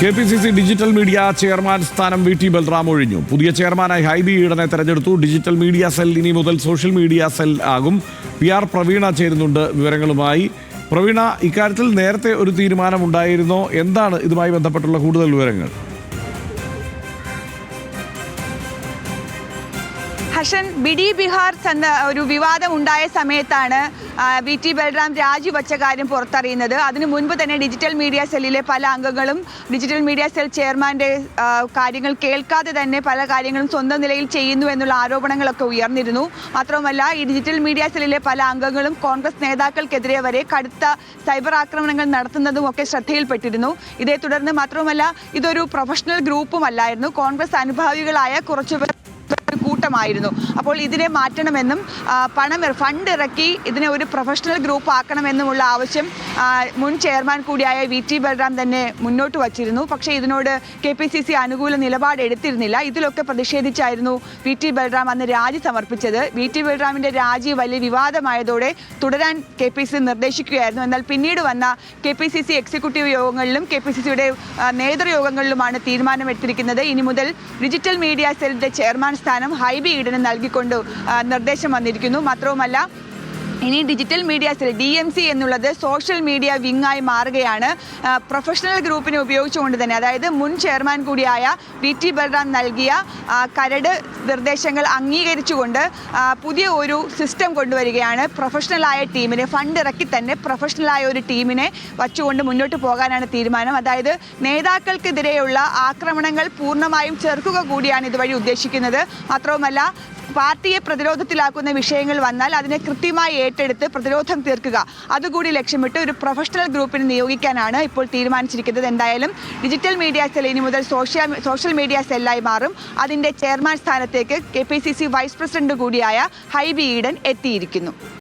K P C C digital media chairman സ്ഥാനം V T Balram ഒഴിഞ്ഞു. പുതിയ ചെയർമാനായി ഹൈബി ഈഡനെ തെരഞ്ഞെടുത്തു. ഡിജിറ്റൽ മീഡിയ സെൽ ഇനി മുതൽ സോഷ്യൽ മീഡിയ സെൽ ആകും. പി ആർ പ്രവീണ ചേരുന്നുണ്ട് വിവരങ്ങളുമായി. പ്രവീണ ഇക്കാര്യത്തിൽ നേരത്തെ ഒരു തീരുമാനമുണ്ടായിരുന്നോ? എന്താണ് ഇതുമായി ബന്ധപ്പെട്ടുള്ള കൂടുതൽ വിവരങ്ങൾ? ഹർഷൻ ബിഡി ബിഹാർ എന്ന ഒരു വിവാദം ഉണ്ടായ സമയത്താണ് വി ടി ബൽറാം രാജിവച്ച കാര്യം പുറത്തറിയുന്നത്. അതിനു മുൻപ് തന്നെ ഡിജിറ്റൽ മീഡിയ സെല്ലിലെ പല അംഗങ്ങളും ഡിജിറ്റൽ മീഡിയ സെൽ ചെയർമാന്റെ കാര്യങ്ങൾ കേൾക്കാതെ തന്നെ പല കാര്യങ്ങളും സ്വന്തം നിലയിൽ ചെയ്യുന്നു എന്നുള്ള ആരോപണങ്ങളൊക്കെ ഉയർന്നിരുന്നു. മാത്രവുമല്ല ഈ ഡിജിറ്റൽ മീഡിയ സെല്ലിലെ പല അംഗങ്ങളും കോൺഗ്രസ് നേതാക്കൾക്കെതിരെ വരെ കടുത്ത സൈബർ ആക്രമണങ്ങൾ നടത്തുന്നതും ഒക്കെ ശ്രദ്ധയിൽപ്പെട്ടിരുന്നു. ഇതേ തുടർന്ന് മാത്രവുമല്ല ഇതൊരു പ്രൊഫഷണൽ ഗ്രൂപ്പുമല്ലായിരുന്നു. കോൺഗ്രസ് അനുഭാവികളായ കുറച്ചുപേർ കൂട്ടമായിരുന്നു അപ്പോൾ ഇതിനെ മാറ്റണമെന്നും പണം ഫണ്ട് ഇറക്കി ഇതിനെ ഒരു പ്രൊഫഷണൽ ഗ്രൂപ്പ് ആക്കണമെന്നുമുള്ള ആവശ്യം മുൻ ചെയർമാൻ കൂടിയായ വി ടി ബൽറാം തന്നെ മുന്നോട്ട് വച്ചിരുന്നു. പക്ഷേ ഇതിനോട് കെ പി സി സി അനുകൂല നിലപാട് എടുത്തിരുന്നില്ല. ഇതിലൊക്കെ പ്രതിഷേധിച്ചായിരുന്നു വി ടി ബൽറാം അന്ന് രാജി സമർപ്പിച്ചത്. വി ടി ബൽറാമിന്റെ രാജി വലിയ വിവാദമായതോടെ തുടരാൻ കെ പി സി നിർദ്ദേശിക്കുകയായിരുന്നു. എന്നാൽ പിന്നീട് വന്ന K P C C executive യോഗങ്ങളിലും K P C സിയുടെ നേതൃയോഗങ്ങളിലുമാണ് തീരുമാനമെടുത്തിരിക്കുന്നത്. ഇനി മുതൽ ഡിജിറ്റൽ മീഡിയ സെല്ലിന്റെ ചെയർമാൻ സ്ഥാനം ഹൈബി ഈഡന് നൽകിക്കൊണ്ട് നിർദ്ദേശം വന്നിരിക്കുന്നു. മാത്രവുമല്ല ഇനി ഡിജിറ്റൽ മീഡിയാസിൽ സെൽ ഡി എം സി എന്നുള്ളത് സോഷ്യൽ മീഡിയ വിങ്ങായി മാറുകയാണ്. പ്രൊഫഷണൽ ഗ്രൂപ്പിനെ ഉപയോഗിച്ചുകൊണ്ട് തന്നെ. അതായത് മുൻ ചെയർമാൻ കൂടിയായ വി ടി ബൽറാം നൽകിയ കരട് നിർദ്ദേശങ്ങൾ അംഗീകരിച്ചുകൊണ്ട് പുതിയ ഒരു സിസ്റ്റം കൊണ്ടുവരികയാണ്. പ്രൊഫഷണലായ ടീമിനെ ഫണ്ട് ഇറക്കി തന്നെ പ്രൊഫഷണലായ ഒരു ടീമിനെ വച്ചുകൊണ്ട് മുന്നോട്ട് പോകാനാണ് തീരുമാനം. അതായത് നേതാക്കൾക്കെതിരെയുള്ള ആക്രമണങ്ങൾ പൂർണമായും ചെറുക്കുക കൂടിയാണ് ഇതുവഴി ഉദ്ദേശിക്കുന്നത്. മാത്രവുമല്ല പാർട്ടിയെ പ്രതിരോധത്തിലാക്കുന്ന വിഷയങ്ങൾ വന്നാൽ അതിനെ കൃത്യമായി ഏറ്റെടുത്ത് പ്രതിരോധം തീർക്കുക. അതുകൂടി ലക്ഷ്യമിട്ട് ഒരു പ്രൊഫഷണൽ ഗ്രൂപ്പിനെ നിയോഗിക്കാനാണ് ഇപ്പോൾ തീരുമാനിച്ചിരിക്കുന്നത്. എന്തായാലും ഡിജിറ്റൽ മീഡിയ സെൽ ഇനി മുതൽ സോഷ്യൽ സോഷ്യൽ മീഡിയ സെല്ലായി മാറും. അതിന്റെ ചെയർമാൻ സ്ഥാനത്തേക്ക് കെ വൈസ് പ്രസിഡന്റ് കൂടിയായ ഹൈബി ഈഡൻ എത്തിയിരിക്കുന്നു.